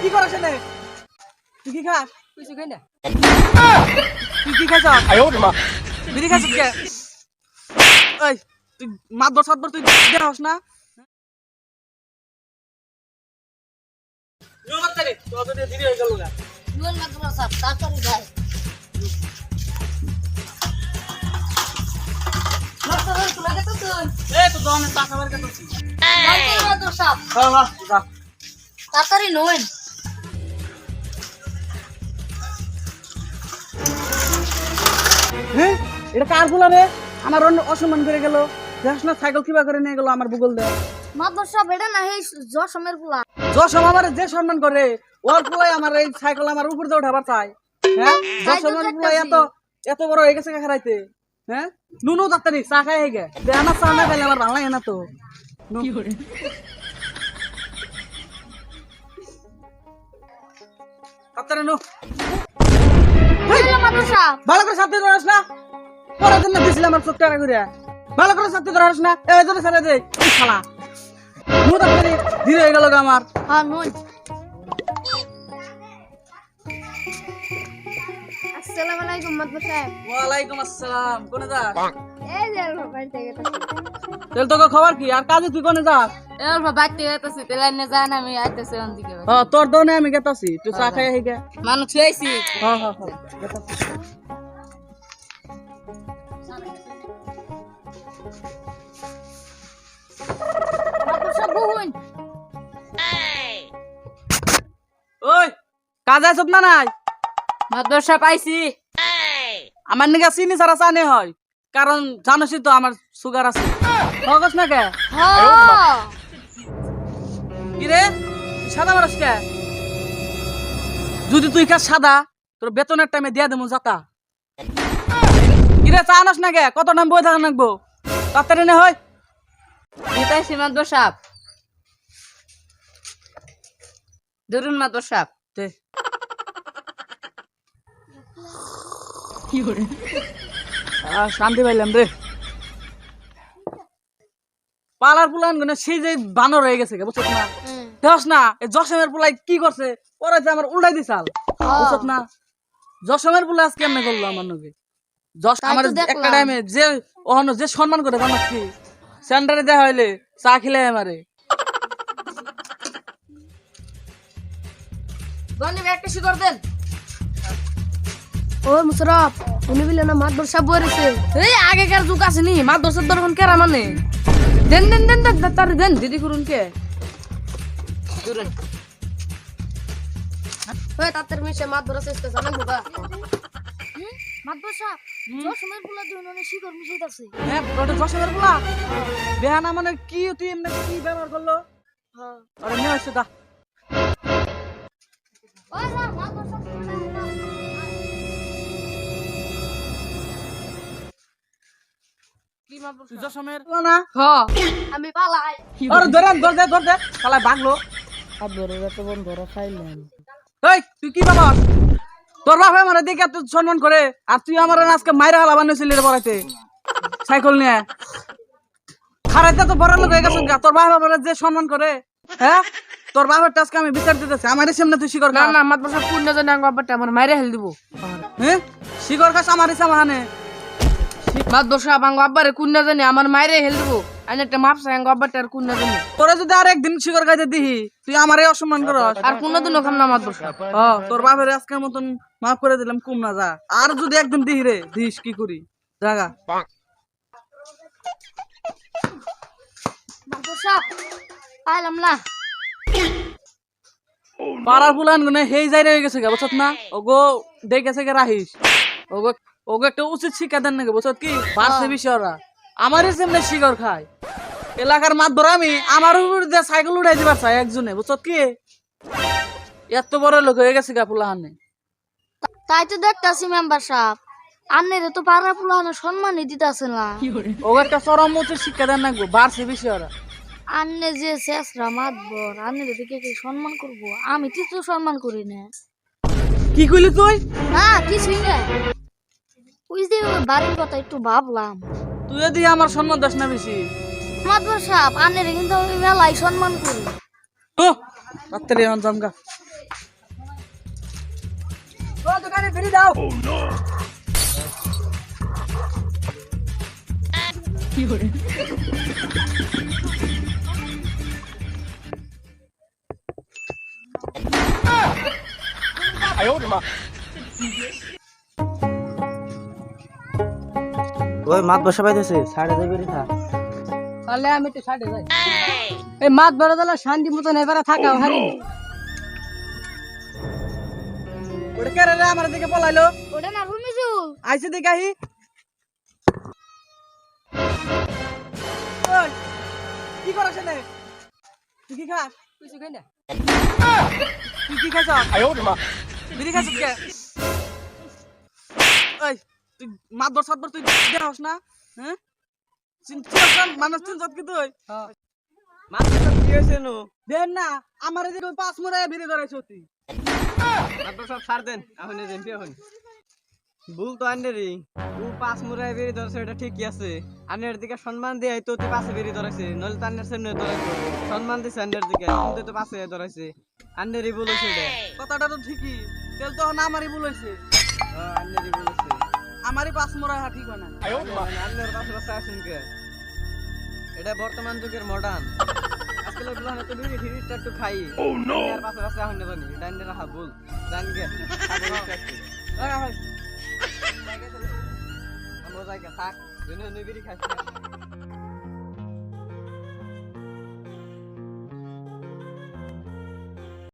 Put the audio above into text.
কি করছ নে তুই কি খাস? কিছু খাই না। তুই কি খাস আয় ওরে মা। বিড়ি খাস দেখাস না? তাড়াতাড়ি নুন হ্যাঁ এটা কার ফুলা রে? আমার অন্য অসম্মান করে গেল। দেখাস না সাইকেল কিবা করে নিয়ে গেল আমার ভূগোল দেয়। না এই জসমের যশম আমার যে সম্মান করে ওর আমার এই সাইকেল আমার উপর দিয়ে উঠাবার চাই। হ্যাঁ তো এত এত বড় হয়ে গেছে খারাইতে। হ্যাঁ নুনু তাড়াতাড়ি চা খাই হেগে দে আমার চা না খাইলে আমার ভালো লাগে না তো। নু। তাড়াতাড়ি নু। ভালো করে সাথে ধরাস না। পরের জন্য দিছিলাম আমার চোখ টাকা করে ভালো করে সাথে ধরাস না। এই জন্য ছেড়ে দে। শালা। নু তাড়াতাড়ি ধীরে হয়ে গেল আমার। হ্যাঁ নুন আসসালামু আলাইকুম মাদ্রাসা। সাহেব ওয়ালাইকুম আসসালাম। কোনে এই যে বাড়ি থেকে তেল তোকে খবর কি? আর কাজে তুই কোনে যাস? এর বাড়িতে গেতেছি তেলাইনে যায় না আমি আইতেছি ওদিকে হ্যাঁ তোর দোনে আমি গেতাছি তুই চা খাই মানুষ ছুঁয়েছি হ্যাঁ হ্যাঁ হ্যাঁ গেতাছি। ওই কাজ না নাই? মাদ্রাসা পাইছি। আমার নিকে চিনি ছাড়া চানে হয়। কারণ জানোসই তো আমার সুগার আছে। হগস না কে? হ্যাঁ। রে সাদা মারস কে? যদি তুই কাজ সাদা তোর বেতনের টাইমে দিয়া দেবো যাতা কি রে চা আনস না কে? কত নাম বই থাকা নাকবো তাড়াতাড়ি নে হয় পাইছি মাদ্রাসা ধরুন মাদ্রাসা দে। আহ, শান্তি পাইলাম রে। পালার পুলান গুনে সেই যে বানর হয়ে গেছে বুঝছ না? দেখ না জসমের পুলাই কি করছে? পরে যে আমার উল্টাই দিছাল বুঝছ না? জসমের পুলা আজকে কেমনে করল আমার নগে জস আমার একটা টাইমে যে ওহনো যে সম্মান করে কি? সেন্টারে দেয়া হইলে চা খিলে আমারে। গনি একটা শিকর দেন। ও মুশরফ উনি বিলে না মাদ্রাসা বলেছে এই আগেকার যুগ আছে নি মাদ্রাসার দরকার কেরা মানে? দেন দেন দেন দেন তার দেন দিদি করুন কে? করুন ওই তাদের মিশে মাদ্রাসা এসতে জানান বাবা মাদ্রাসা? জসমের ফুলা দিন অনেক শিকর মিশাইতাছে হ্যাঁ ওটা জসমের পুলা বেহানা মানে কি তুই এমনি কি ব্যবহার করল? আরে নিয়ে আসছে দা ওই না মাদ্রাসা আমি পালাই। আরে ধরে ধর দে ধর। দে শালা ভাগলো এই তুই কি বাবা? তোর বাপ আমার দেখে এত সম্মান করে আর তুই আমার আজকে মাইরা হালা বানিয়েছিলি রে বড়াইতে। সাইকেল নিয়ে। খারাইতে তো বড় লোক হয়ে গেছে তোর বাপ আমার যে সম্মান করে হ্যাঁ? তোর বাপের আজকে আমি বিচার দিতেছি আমার সামনে তুই শিকর না না কোন না জানি আমার মাইরে হেল দিব। হ্যাঁ? শিকর খাস আমার সামনে মাদ্রাসা আঙ্গ আব্বারে কোন না জানি আমার মাইরে হেল দিব। আমি একটা মাপসা আঙ্গ আব্বারটা আর কোন না জানি। তোরা যদি আর একদিন শিকর খাইতে দিহি তুই আমারে অসম্মান করস। আর কোনদিনও খাম না মাদ্রাসা। ও তোর বাপের আজকের মতন মাফ করে দিলাম কুম না যা। আর যদি একদিন দিহি রে দিস কি করি? জাগা পাইলাম না। পাড়ার ফুলান গুনে হেই যাই রয়ে গেছে গা বুঝছত না? ওগো দেখেছে গে রাহিস। ওগো ওগো একটা উচিত শিক্ষা দেন নাকি বুঝছত কি? পারছে বিষয়রা আমারই সামনে শিকর খায়। এলাকার মাত ধর আমি আমার উপর দিয়ে সাইকেল উঠাই দিবার চাই একজনে বুঝছত কি? এত বড় লোক হয়ে গেছে গা ফুলাহানে। তাই তো দেখতাছি মেম্বার সাহেব। আন্নের তো পাড়া পুলানো সম্মানই দিতেছে না। ওগো একটা চরম উচিত শিক্ষা দেন নাকবো বাড়ছে বিষয়রা আন্নে যে শেষরা মাতবর আন্নের দিকে কি সম্মান করব? আমি কিছু সম্মান করি না। কি কইলি তুই? না কিছুই না। ওই যে বাড়ির কথা একটু ভাবলাম। তুই যদি আমার সম্মান দাস না বেশি। মাতবর সাহেব কিন্তু আমি মেলায় সম্মান করি। তো রাত্রে এখন জমগা দোকানে ফিরে দাও। ওই মাত বসা পাইতেছে সাড়ে যাই বেরিয়ে থাক তাহলে আমি একটু সাইডে যাই। এই মাছ বড় দলা শান্তি মতন এবারে থাকা হারি। ওটা কে রে আমার দিকে পলাইলো? ওটা না রুমিজুল আইসে দেখে আহি। ওই, কি করছ নে তুই কি খাস? কিছু খাই না। তুই কি খাস বিড়ি খাস কে? ওই তুই মাতবর সাতবর তুই দেখাস না হ্যাঁ? না মানুষ কি তুই? হয়েছে নো? দেন না আমার পাঁচ মোড়ে বিড়ি ধরাইছ তুই মাত সব সার দেন এখন দেন এখন। ভুল তো আন্ডারি ও পাঁচ মুরায় বেরিয়ে ধরেছে এটা ঠিকই আছে। আন্ডার দিকে সম্মান দিয়ে তো তুই পাশে বেরিয়ে ধরেছে নইলে তো আন্ডার সামনে ধরেছে সম্মান দিছে আন্ডার দিকে কিন্তু তো পাশে ধরেছে। আন্ডারি বলেছে এটা। কথাটা তো ঠিকই তেল তো আমারই ভুল হয়েছে। আন্ডারি পাঁচ মোড়া হা না? আন্ডার পাশে পাশে আসুন কে এটা বর্তমান যুগের মডার্ন আজকাল এগুলো হয়তো বিড়ি ফিরিটা একটু খাই। আর পাশে পাশে এখন নেবানি এটা আন্ডার হা ভুল। জান গে আমরা জায়গা থাক। জন্য বিড়ি খাচ্ছি